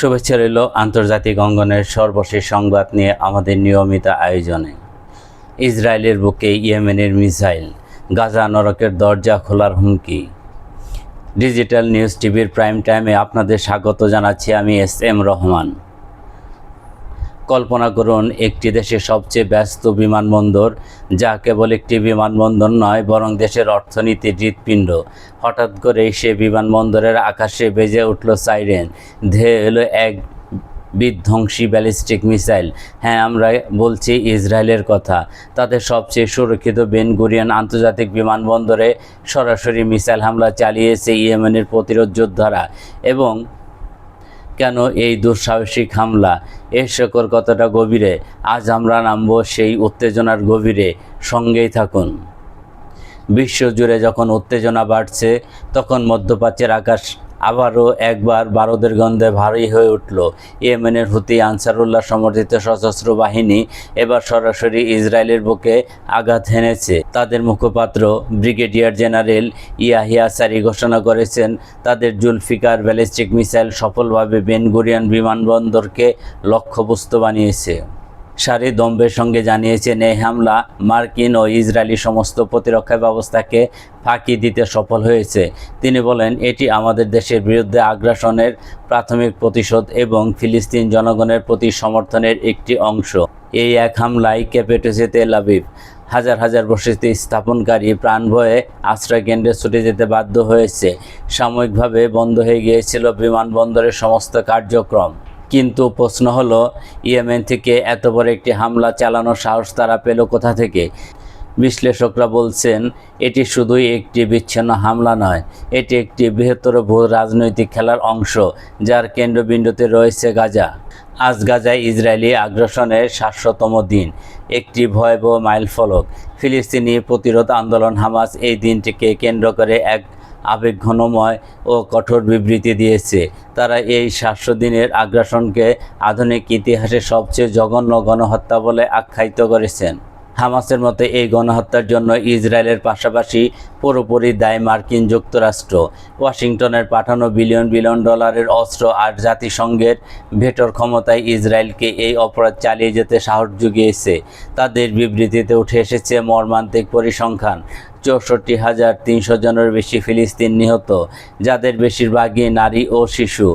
শুভেচ্ছা রইল আন্তর্জাতিক অঙ্গনের সর্বশেষ সংবাদ নিয়ে আমাদের নিয়মিত আয়োজনে। ইসরায়েলের বুকে ইয়েমেনের মিসাইল, গাজা নরকের দরজা খোলার হুমকি। ডিজিটাল নিউজ টিভির প্রাইম টাইমে আপনাদের স্বাগত জানাচ্ছি আমি এস এম রহমান। কল্পনা করুন, একটি দেশের সবচেয়ে ব্যস্ত বিমানবন্দর, যা কেবল একটি বিমানবন্দর নয়, বরং দেশের অর্থনীতির হৃৎপিণ্ড। হঠাৎ করে সে বিমানবন্দরের আকাশে বেজে উঠল সাইরেন। ধেয়ে এলো এক বিধ্বংসী ব্যালিস্টিক মিসাইল। হ্যাঁ আমরা বলছি ইসরায়েলের কথা। তাদের সবচেয়ে সুরক্ষিত বেন গুরিয়ান আন্তর্জাতিক বিমানবন্দরে সরাসরি মিসাইল হামলা চালিয়েছে ইয়েমেনের প্রতিরোধ যোদ্ধারা এবং কেন এই দুঃসাহসিক হামলা? এ শেকর কতটা গভীরে? আজ আমরা নামব সেই উত্তেজনার গভীরে। সঙ্গেই থাকুন। বিশ্বজুড়ে যখন উত্তেজনা বাড়ছে, তখন মধ্যপ্রাচ্যের আকাশ আবারও একবার বারুদের গন্ধে ভারী হয়ে উঠল। ইয়েমেনের হুতি আনসারুল্লাহ সমর্থিত সশস্ত্র বাহিনী এবার সরাসরি ইসরায়েলের বুকে আঘাত হেনেছে। তাদের মুখপাত্র ব্রিগেডিয়ার জেনারেল ইয়াহিয়া সারি ঘোষণা করেছেন, তাদের জুলফিকার ব্যালিস্টিক মিসাইল সফলভাবে বেনগুরিয়ান বিমানবন্দরকে লক্ষ্যবস্তু বানিয়েছে। সারি দম্বের সঙ্গে জানিয়েছেন এই হামলা মার্কিন ও ইসরায়েলি সমস্ত প্রতিরক্ষা ব্যবস্থাকে ফাঁকি দিতে সফল হয়েছে। তিনি বলেন, এটি আমাদের দেশের বিরুদ্ধে আগ্রাসনের প্রাথমিক প্রতিশোধ এবং ফিলিস্তিন জনগণের প্রতি সমর্থনের একটি অংশ। এই এক হামলায় উঠেছে তেল আবিব। হাজার হাজার বসতি স্থাপনকারী প্রাণ ভয়ে আশ্রয় কেন্দ্রে ছুটে যেতে বাধ্য হয়েছে। সাময়িকভাবে বন্ধ হয়ে গিয়েছিল বিমানবন্দরের সমস্ত কার্যক্রম। কিন্তু প্রশ্ন হলো, ইয়েমেন থেকে এত বড় একটি হামলা চালানোর সাহস তারা পেল কোথা থেকে? বিশ্লেষকরা বলছেন, এটি শুধুই একটি বিচ্ছিন্ন হামলা নয়, এটি একটি বৃহত্তর ভূ রাজনৈতিক খেলার অংশ, যার কেন্দ্রবিন্দুতে রয়েছে গাজা। আজ গাজায় ইসরায়েলি আগ্রাসনের সাতশোতম দিন, একটি ভয়াবহ মাইলফলক। ফিলিস্তিনি প্রতিরোধ আন্দোলন হামাস এই দিনটিকে কেন্দ্র করে এক আবেগঘনময় ও কঠোর বিবৃতি দিয়েছে। তারা এই সাতশো দিনের আগ্রাসনকে আধুনিক ইতিহাসে সবচেয়ে জঘন্য গণহত্যা বলে আখ্যায়িত করেছেন। হামাসের মতে, এই গণহত্যার জন্য ইসরায়েলের পাশাপাশি পুরোপুরি দায় মার্কিন যুক্তরাষ্ট্র। ওয়াশিংটনের পাঠানো বিলিয়ন বিলিয়ন ডলারের অস্ত্র আর জাতিসংঘের ভেটর ক্ষমতায় ইসরায়েলকে এই অপরাধ চালিয়ে যেতে সাহস জুগিয়েছে। তাদের বিবৃতিতে উঠে এসেছে মর্মান্তিক পরিসংখ্যান। চৌষট্টি হাজার তিনশো জনের বেশি ফিলিস্তিন নিহত, যাদের বেশিরভাগই নারী ও শিশু।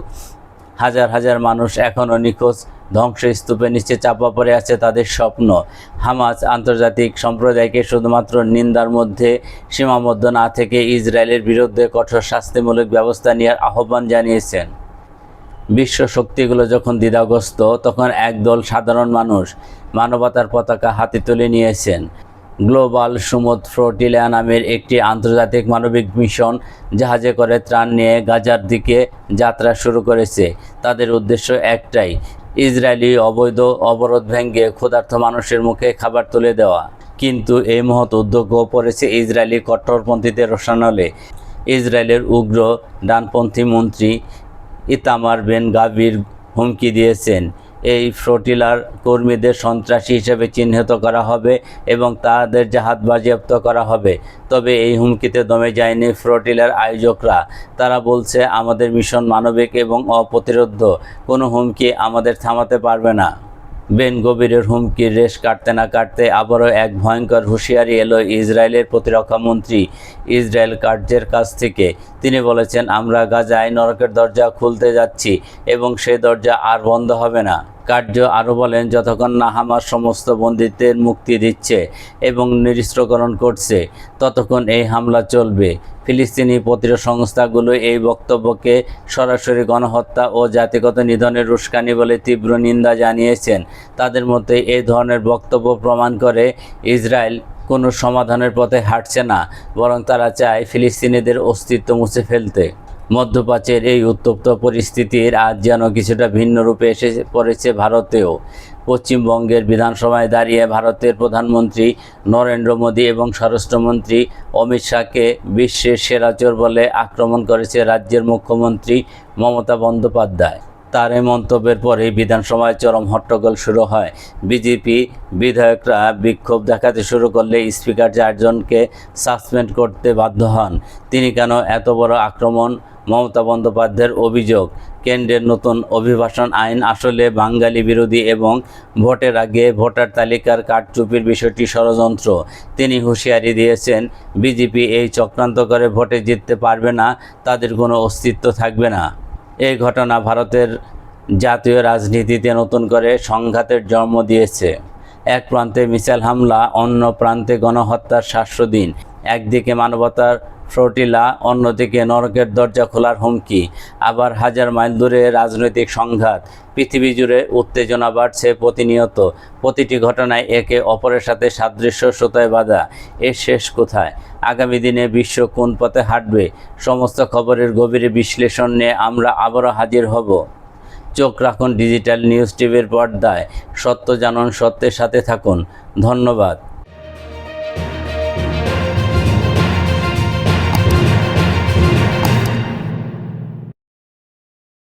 হাজার হাজার মানুষ এখনও নিখোঁজ ধ্বংসস্তূপের নিচে চাপা পড়ে আছে তাদের স্বপ্ন। হামাস আন্তর্জাতিক সম্প্রদায়কে শুধুমাত্র নিন্দার মধ্যে সীমাবদ্ধ না থেকে ইসরায়েলের বিরুদ্ধে কঠোর শাস্তিমূলক ব্যবস্থা নেওয়ার আহ্বান জানিয়েছেন। বিশ্ব শক্তিগুলো যখন দ্বিধাগ্রস্ত, তখন একদল সাধারণ মানুষ মানবতার পতাকা হাতে তুলে নিয়েছেন। গ্লোবাল সুমদ ফ্লোটিলা নামের একটি আন্তর্জাতিক মানবিক মিশন জাহাজে করে ত্রাণ নিয়ে গাজার দিকে যাত্রা শুরু করেছে। তাদের উদ্দেশ্য একটাই, ইসরায়েলি অবৈধ অবরোধ ভেঙে ক্ষুধার্ত মানুষের মুখে খাবার তুলে দেওয়া। কিন্তু এই মহৎ উদ্যোগও পড়েছে ইসরায়েলি কট্টরপন্থীদের রোশানলে ইসরায়েলের উগ্র ডানপন্থী মন্ত্রী ইতামার বেন গাবির হুমকি দিয়েছেন। এই ফ্লোটিলার কর্মীদের সন্ত্রাসী হিসেবে চিহ্নিত করা হবে এবং তাদের জাহাজ বাজেয়াপ্ত করা হবে। তবে এই হুমকিতে দমে যায়নি ফ্লোটিলার আয়োজকরা। তারা বলছে, আমাদের মিশন মানবিক এবং অপ্রতিরোধ কোনো হুমকি আমাদের থামাতে পারবে না। বেন গভীরের হুমকির রেশ কাটতে না কাটতে আবারও এক ভয়ঙ্কর হুঁশিয়ারি এলো ইসরায়েলের প্রতিরক্ষা মন্ত্রী ইসরায়েল কার্যের কাছ থেকে। তিনি বলেছেন, আমরা গাজায় নরকের দরজা খুলতে যাচ্ছি এবং সেই দরজা আর বন্ধ হবে না। কার্য আরও বলেন, যতক্ষণ না হামাস সমস্ত বন্দিত্বের মুক্তি দিচ্ছে এবং নিরস্ত্রকরণ করছে, ততক্ষণ এই হামলা চলবে। ফিলিস্তিনি প্রতিরোধ সংস্থাগুলো এই বক্তব্যকে সরাসরি গণহত্যা ও জাতিগত নিধনের উস্কানি বলে তীব্র নিন্দা জানিয়েছেন। তাদের মধ্যে এই ধরনের বক্তব্য প্রমাণ করে ইসরায়েল কোনো সমাধানের পথে হাঁটছে না, বরং তারা চায় ফিলিস্তিনিদের অস্তিত্ব মুছে ফেলতে। মধ্যপ্রাচ্যের এই উত্তপ্ত পরিস্থিতির আজ যেন কিছুটা ভিন্ন রূপে এসে পড়েছে ভারতেও। পশ্চিমবঙ্গের বিধানসভায় দাঁড়িয়ে ভারতের প্রধানমন্ত্রী নরেন্দ্র মোদী এবং স্বরাষ্ট্রমন্ত্রী অমিত শাহকে বিশ্বের সেরা চোর বলে আক্রমণ করেছে রাজ্যের মুখ্যমন্ত্রী মমতা বন্দ্যোপাধ্যায়। তার এই মন্তব্যের পরে বিধানসভায় চরম হট্টগোল শুরু হয়। বিজেপি বিধায়করা বিক্ষোভ দেখাতে শুরু করলে স্পিকার চারজনকে সাসপেন্ড করতে বাধ্য হন। তিনি কেন এত বড় আক্রমণ? মমতা বন্দ্যোপাধ্যায়ের অভিযোগ। কেন্দ্রের নতুন অভিবাসন আইন আসলে বাঙালি বিরোধী এবং ভোটের আগে ভোটার তালিকার কারচুপির বিষয়টি ষড়যন্ত্র। তিনি হুঁশিয়ারি দিয়েছেন, বিজেপি এই চক্রান্ত করে ভোটে জিততে পারবে না, তাদের কোনো অস্তিত্ব থাকবে না। এই ঘটনা ভারতের জাতীয় রাজনীতিতে নতুন করে সংঘাতের জন্ম দিয়েছে। এক প্রান্তে মিসাইল হামলা, অন্য প্রান্তে গণহত্যার শাস্ত্র দিন। একদিকে মানবতার ফ্লোটিলা অন্যদিকে নরকের দরজা খোলার হুমকি, আবার হাজার মাইল দূরে রাজনৈতিক সংঘাত। পৃথিবী জুড়ে উত্তেজনা বাড়ছে প্রতিনিয়ত। প্রতিটি ঘটনায় একে অপরের সাথে সাদৃশ্য সুতায় বাঁধা। এর শেষ কোথায়? আগামী দিনে বিশ্ব কোন পথে হাঁটবে? সমস্ত খবরের গভীরে বিশ্লেষণ নিয়ে আমরা আবারও হাজির হব। চোখ রাখুন ডিজিটাল নিউজ টিভির পর্দায়। সত্য জানুন, সত্যের সাথে থাকুন। ধন্যবাদ।